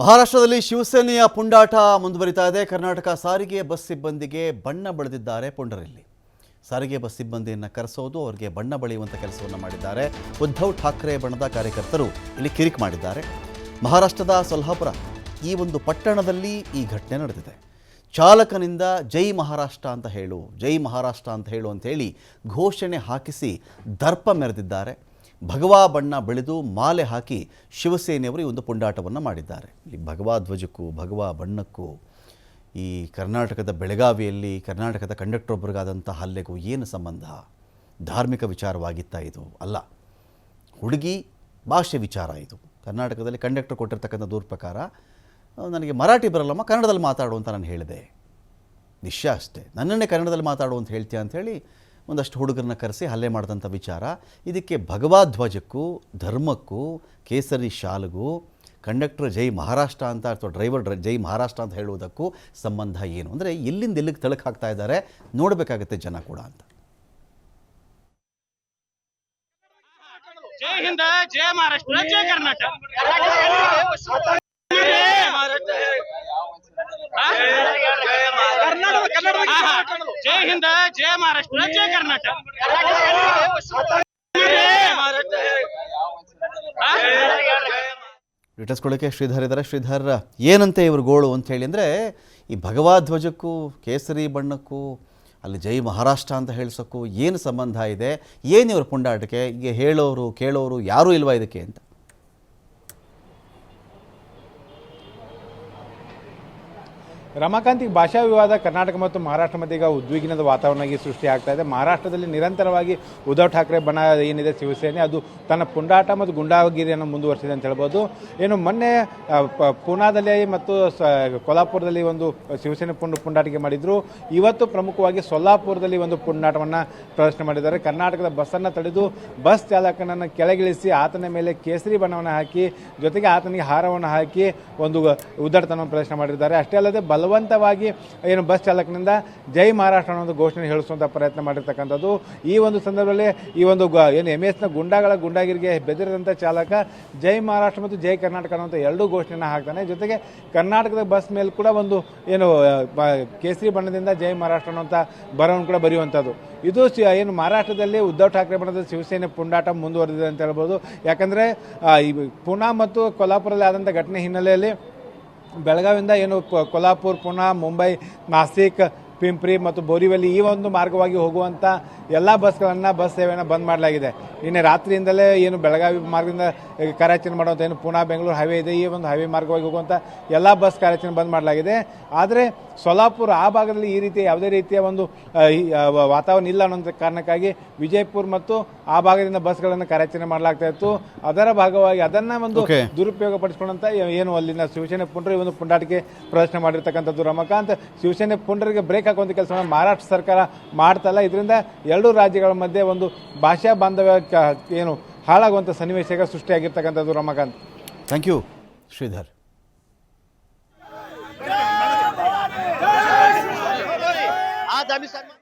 ಮಹಾರಾಷ್ಟ್ರದಲ್ಲಿ ಶಿವಸೇನೆಯ ಪುಂಡಾಟ ಮುಂದುವರಿತಾ ಇದೆ. ಕರ್ನಾಟಕ ಸಾರಿಗೆ ಬಸ್ ಸಿಬ್ಬಂದಿಗೆ ಬಣ್ಣ ಬಳಿದಿದ್ದಾರೆ ಪುಂಡರಲ್ಲಿ. ಸಾರಿಗೆ ಬಸ್ ಸಿಬ್ಬಂದಿಯನ್ನು ಕರೆಸೋದು ಅವರಿಗೆ ಬಣ್ಣ ಬಳಿಯುವಂಥ ಕೆಲಸವನ್ನು ಮಾಡಿದ್ದಾರೆ. ಉದ್ಧವ್ ಠಾಕ್ರೆ ಬಣದ ಕಾರ್ಯಕರ್ತರು ಇಲ್ಲಿ ಕಿರಿಕ್ ಮಾಡಿದ್ದಾರೆ. ಮಹಾರಾಷ್ಟ್ರದ ಸೊಲ್ಹಾಪುರ ಈ ಒಂದು ಪಟ್ಟಣದಲ್ಲಿ ಈ ಘಟನೆ ನಡೆದಿದೆ. ಚಾಲಕನಿಂದ ಜೈ ಮಹಾರಾಷ್ಟ್ರ ಅಂತ ಹೇಳು, ಜೈ ಮಹಾರಾಷ್ಟ್ರ ಅಂತ ಹೇಳು ಅಂತ ಹೇಳಿ ಘೋಷಣೆ ಹಾಕಿಸಿ ದರ್ಪ ಮೆರೆದಿದ್ದಾರೆ. ಭಗವಾ ಬಣ್ಣ ಬೆಳೆದು ಮಾಲೆ ಹಾಕಿ ಶಿವಸೇನೆಯವರು ಈ ಒಂದು ಪುಂಡಾಟವನ್ನು ಮಾಡಿದ್ದಾರೆ. ಈ ಭಗವಾ ಧ್ವಜಕ್ಕೂ, ಭಗವಾ ಬಣ್ಣಕ್ಕೂ, ಈ ಕರ್ನಾಟಕದ ಬೆಳಗಾವಿಯಲ್ಲಿ ಕರ್ನಾಟಕದ ಕಂಡಕ್ಟರ್ ಒಬ್ಬರಿಗಾದಂಥ ಹಲ್ಲೆಗೂ ಏನು ಸಂಬಂಧ? ಧಾರ್ಮಿಕ ವಿಚಾರವಾಗಿತ್ತಾ ಇದು? ಅಲ್ಲ, ಹುಡುಗಿ ಭಾಷೆ ವಿಚಾರ ಇದು. ಕರ್ನಾಟಕದಲ್ಲಿ ಕಂಡಕ್ಟರ್ ಕೊಟ್ಟಿರ್ತಕ್ಕಂಥ ದೂರ ಪ್ರಕಾರ ನನಗೆ ಮರಾಠಿ ಬರಲ್ಲಮ್ಮ, ಕನ್ನಡದಲ್ಲಿ ಮಾತಾಡು ಅಂತ ನಾನು ಹೇಳಿದೆ. ನಿಶ್ಚಯ ಅಷ್ಟೇ. ನನ್ನನ್ನೇ ಕನ್ನಡದಲ್ಲಿ ಮಾತಾಡು ಅಂತ ಹೇಳ್ತೀಯ ಅಂಥೇಳಿ ಒಂದಷ್ಟು ಹುಡುಗರನ್ನ ಕರೆಸಿ ಹಲ್ಲೆ ಮಾಡಿದಂಥ ವಿಚಾರ. ಇದಕ್ಕೆ ಭಗವಾಧ್ವಜಕ್ಕೂ ಧರ್ಮಕ್ಕೂ ಕೇಸರಿ ಶಾಲ್ಗೂ ಕಂಡಕ್ಟರ್ ಜೈ ಮಹಾರಾಷ್ಟ್ರ ಅಂತ ಅಥವಾ ಡ್ರೈವರ್ ಜೈ ಮಹಾರಾಷ್ಟ್ರ ಅಂತ ಹೇಳುವುದಕ್ಕೂ ಸಂಬಂಧ ಏನು? ಅಂದರೆ ಎಲ್ಲಿಂದ ಎಲ್ಲಿಗೆ ತಳಕು ಹಾಕ್ತಾ ಇದ್ದಾರೆ. ನೋಡಬೇಕಾಗತ್ತೆ ಜನ ಕೂಡ ಅಂತ. ಜೈ ಹಿಂದ ಜೈ ಮಹಾರಾಷ್ಟ್ರ ಜೈ ಕರ್ನಾಟಕ. ಜೈ ಹಿಂದ ಜಯ ಮಹಾರಾಷ್ಟ್ರ ಜಯ ಕರ್ನಾಟಕ. ರಿಟರ್ಸ್ಕೊಳ್ಳೋಕ್ಕೆ ಶ್ರೀಧರ್ ಇದ್ದಾರೆ. ಶ್ರೀಧರ್, ಏನಂತೆ ಇವರು ಗೋಳು ಅಂತ ಹೇಳಿ ಅಂದರೆ, ಈ ಭಗವಾಧ್ವಜಕ್ಕೂ ಕೇಸರಿ ಬಣ್ಣಕ್ಕೂ, ಅಲ್ಲಿ ಜೈ ಮಹಾರಾಷ್ಟ್ರ ಅಂತ ಹೇಳಿಸೋಕ್ಕೂ ಏನು ಸಂಬಂಧ ಇದೆ? ಏನು ಇವ್ರ ಪುಂಡಾಟಕ್ಕೆ? ಈಗ ಹೇಳೋರು, ಕೇಳೋರು ಯಾರೂ ಇಲ್ವಾ ಇದಕ್ಕೆ ಅಂತ? ರಮಾಕಾಂತ್ ಈಗ ಭಾಷಾ ವಿವಾದ ಕರ್ನಾಟಕ ಮತ್ತು ಮಹಾರಾಷ್ಟ್ರ ಮಧ್ಯೆ ಈಗ ಉದ್ವಿಗ್ನದ ವಾತಾವರಣ ಸೃಷ್ಟಿಯಾಗ್ತಾ ಇದೆ. ಮಹಾರಾಷ್ಟ್ರದಲ್ಲಿ ನಿರಂತರವಾಗಿ ಉದ್ಧವ್ ಠಾಕ್ರೆ ಬಣ ಏನಿದೆ ಶಿವಸೇನೆ, ಅದು ತನ್ನ ಪುಂಡಾಟ ಮತ್ತು ಗುಂಡಾಗಿರಿಯನ್ನು ಮುಂದುವರಿಸಿದೆ ಅಂತ ಹೇಳ್ಬೋದು. ಏನು ಮೊನ್ನೆ ಪೂನಾದಲ್ಲಿ ಮತ್ತು ಕೊಲ್ಹಾಪುರದಲ್ಲಿ ಒಂದು ಶಿವಸೇನೆ ಪುಂಡ, ಪುಂಡಾಟಿಕೆ ಮಾಡಿದ್ರು. ಇವತ್ತು ಪ್ರಮುಖವಾಗಿ ಸೊಲ್ಲಾಪುರದಲ್ಲಿ ಒಂದು ಪುಂಡಾಟವನ್ನು ಪ್ರದರ್ಶನ ಮಾಡಿದ್ದಾರೆ. ಕರ್ನಾಟಕದ ಬಸ್ಸನ್ನು ತಡೆದು ಬಸ್ ಚಾಲಕನನ್ನು ಕೆಳಗಿಳಿಸಿ ಆತನ ಮೇಲೆ ಕೇಸರಿ ಬಣ್ಣವನ್ನು ಹಾಕಿ, ಜೊತೆಗೆ ಆತನಿಗೆ ಹಾರವನ್ನು ಹಾಕಿ ಒಂದು ಉದ್ದಟತನವನ್ನು ಪ್ರದರ್ಶನ ಮಾಡಿದ್ದಾರೆ. ಅಷ್ಟೇ ಅಲ್ಲದೆ ಬಲವಂತವಾಗಿ ಏನು ಬಸ್ ಚಾಲಕನಿಂದ ಜೈ ಮಹಾರಾಷ್ಟ್ರ ಅನ್ನೋ ಒಂದು ಘೋಷಣೆ ಹೇಳಿಸುವಂಥ ಪ್ರಯತ್ನ ಮಾಡಿರ್ತಕ್ಕಂಥದ್ದು. ಈ ಒಂದು ಸಂದರ್ಭದಲ್ಲಿ ಈ ಒಂದು ಏನು ಎಂ ಎಸ್ನ ಗುಂಡಾಗಳ ಗುಂಡಾಗಿರಿಗೆ ಬೆದರಿದಂಥ ಚಾಲಕ ಜೈ ಮಹಾರಾಷ್ಟ್ರ ಮತ್ತು ಜೈ ಕರ್ನಾಟಕ ಅನ್ನುವಂಥ ಎರಡೂ ಘೋಷಣೆಯನ್ನು ಹಾಕ್ತಾನೆ. ಜೊತೆಗೆ ಕರ್ನಾಟಕದ ಬಸ್ ಮೇಲೆ ಕೂಡ ಒಂದು, ಏನು ಕೇಸರಿ ಬಣ್ಣದಿಂದ ಜೈ ಮಹಾರಾಷ್ಟ್ರ ಅನ್ನೋಂಥ ಬರವನ್ನು ಕೂಡ ಬರೆಯುವಂಥದ್ದು. ಇದು ಏನು ಮಹಾರಾಷ್ಟ್ರದಲ್ಲಿ ಉದ್ಧವ್ ಠಾಕ್ರೆ ಬಣ್ಣದ ಶಿವಸೇನೆ ಪುಂಡಾಟ ಮುಂದುವರೆದಿದೆ ಅಂತ ಹೇಳ್ಬೋದು. ಯಾಕಂದರೆ ಪುಣಾ ಮತ್ತು ಕೊಲ್ಲಾಪುರದಲ್ಲಿ ಆದಂಥ ಘಟನೆ ಹಿನ್ನೆಲೆಯಲ್ಲಿ ಬೆಳಗಾವಿಯಿಂದ ಏನು ಕೊಲ್ಹಾಪುರ್ ಪುಣೆ ಮುಂಬೈ ನಾಸಿಕ್ ಪಿಂಪ್ರಿ ಮತ್ತು ಬೋರಿವಲ್ಲಿ ಈ ಒಂದು ಮಾರ್ಗವಾಗಿ ಹೋಗುವಂಥ ಎಲ್ಲ ಬಸ್ಗಳನ್ನು ಬಸ್ ಸೇವೆಯನ್ನು ಬಂದ್ ಮಾಡಲಾಗಿದೆ. ನಿನ್ನೆ ರಾತ್ರಿಯಿಂದಲೇ ಏನು ಬೆಳಗಾವಿ ಮಾರ್ಗದಿಂದ ಕಾರ್ಯಾಚರಣೆ ಮಾಡುವಂಥ ಏನು ಪುಣಾ ಬೆಂಗಳೂರು ಹೈವೇ ಇದೆ ಈ ಒಂದು ಹೈವೇ ಮಾರ್ಗವಾಗಿ ಹೋಗುವಂಥ ಎಲ್ಲ ಬಸ್ ಕಾರ್ಯಾಚರಣೆ ಬಂದ್ ಮಾಡಲಾಗಿದೆ. ಆದರೆ ಸೊಲಾಪುರ ಆ ಭಾಗದಲ್ಲಿ ಈ ರೀತಿ ಯಾವುದೇ ರೀತಿಯ ಒಂದು ವಾತಾವರಣ ಇಲ್ಲ ಅನ್ನೋಂಥ ಕಾರಣಕ್ಕಾಗಿ ವಿಜಯಪುರ ಮತ್ತು ಆ ಭಾಗದಿಂದ ಬಸ್ಗಳನ್ನು ಕಾರ್ಯಾಚರಣೆ ಮಾಡಲಾಗ್ತಾ ಇತ್ತು. ಅದರ ಭಾಗವಾಗಿ ಅದನ್ನ ಒಂದು. ದುರುಪಯೋಗ ಪಡಿಸ್ಕೊಂಡಂತ ಏನು ಅಲ್ಲಿನ ಶಿವಸೇನೆ ಪುಂಡ್ರ ಈ ಒಂದು ಪುಂಡಾಟಿಕೆ ಪ್ರದರ್ಶನ ಮಾಡಿರ್ತಕ್ಕಂಥದ್ದು ರಮಕಾಂತ್. ಶಿವಸೇನೆ ಪುಂಡ್ರಿಗೆ ಬ್ರೇಕ್ ಹಾಕುವಂಥ ಕೆಲಸವನ್ನು ಮಹಾರಾಷ್ಟ್ರ ಸರ್ಕಾರ ಮಾಡ್ತಲ್ಲ ಇದರಿಂದ ಎರಡೂ ರಾಜ್ಯಗಳ ಮಧ್ಯೆ ಒಂದು ಭಾಷಾ ಬಾಂಧವ್ಯ ಕ- ಏನು ಹಾಳಾಗುವಂಥ ಸನ್ನಿವೇಶ ಈಗ ಸೃಷ್ಟಿಯಾಗಿರ್ತಕ್ಕಂಥದ್ದು ರಮಕಾಂತ್ ಥ್ಯಾಂಕ್ ಯು ಶ್ರೀಧರ್ आज आम्ही सन्मान